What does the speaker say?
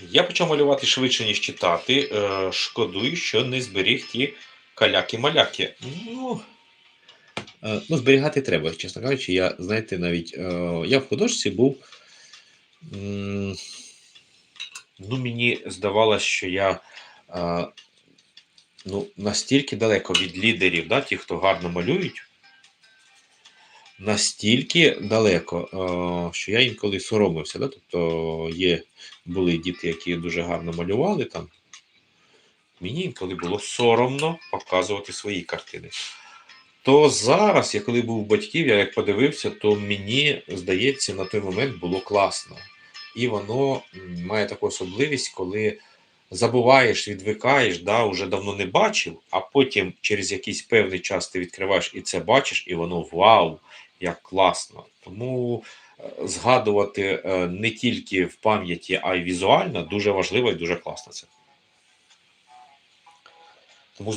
Я почав малювати швидше, ніж читати. Е, шкодую, що не зберіг ті каляки-маляки. Ну, Е, Ну, зберігати треба, чесно кажучи. Я, знаєте, навіть е, я в художці був. ну мені здавалось, що я ну, настільки далеко від лідерів, да, ті, хто гарно малюють, настільки далеко, е, що я інколи соромився. Да? Тобто є, були діти, які дуже гарно малювали там. Мені інколи було соромно показувати свої картини. То зараз, я коли був у батьків, я як подивився, то мені здається, на той момент було класно. І воно має таку особливість, коли забуваєш, відвикаєш, да, вже давно не бачив, а потім через якийсь певний час ти відкриваєш і це бачиш, і воно вау, як класно. Тому е, згадувати е, не тільки в пам'яті, а й візуально дуже важливо і дуже класно це. Тому